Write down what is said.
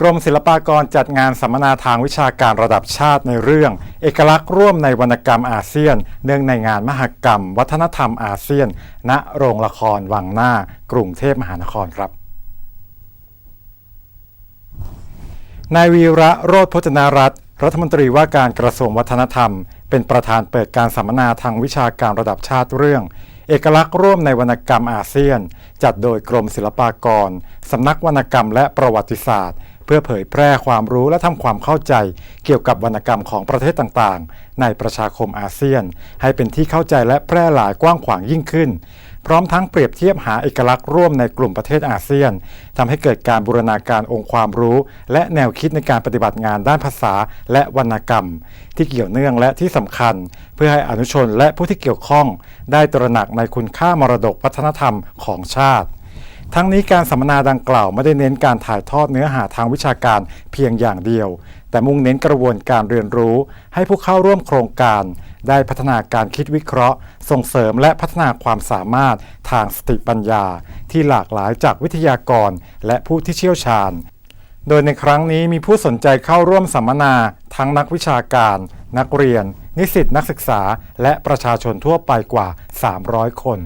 กรมศิลปากรจัดงานสัมมนาทางวิชาการระดับชาติในเรื่อง เอกลักษณ์ร่วมในวรรณกรรมอาเซียน เนื่องในงานมหกรรม วัฒนธรรมอาเซียน ณโรงละครวังหน้า กรุงเทพมหานครครับนายวีระโรธพจนารัตน์รัฐมนตรีว่าการกระทรวงวัฒนธรรม เป็นประธานเปิดการสัมมนาทางวิชาการระดับชาติเรื่อง เอกลักษณ์ร่วมในวรรณกรรมอาเซียน จัดโดยกรมศิลปากรสำนักวรรณกรรมและประวัติศาสตร์ เพื่อเผยแพร่ความรู้และทำความเข้าใจ เกี่ยวกับวรรณกรรมของประเทศต่างๆ ในประชาคมอาเซียน ให้เป็นที่เข้าใจและแพร่หลายกว้างขวางยิ่งขึ้น พร้อมทั้งเปรียบเทียบหาเอกลักษณ์ร่วมในกลุ่มประเทศอาเซียนทำให้เกิดการบูรณาการองค์ความรู้ และแนวคิดในการปฏิบัติงานด้านภาษาและวรรณกรรม ที่เกี่ยวเนื่องและที่สำคัญ เพื่อให้อนุชนและผู้ที่เกี่ยวข้อง ได้ตระหนักในคุณค่ามรดกวัฒนธรรมของชาติ ทั้งนี้การสัมมนาดังกล่าวไม่ได้เน้นการถ่ายทอดเนื้อหาทางวิชาการเพียงอย่างเดียว แต่มุ่งเน้นกระบวนการเรียนรู้ ให้ผู้เข้าร่วมโครงการ ได้พัฒนาการคิดวิเคราะห์ ส่งเสริมและพัฒนาความสามารถทางสติปัญญา ที่หลากหลายจากวิทยากร และผู้ที่เชี่ยวชาญ โดยในครั้งนี้มีผู้สนใจเข้าร่วมสัมมนา ทั้งนักวิชาการ นักเรียน นิสิตนักศึกษา และประชาชนทั่วไปกว่า 300 คน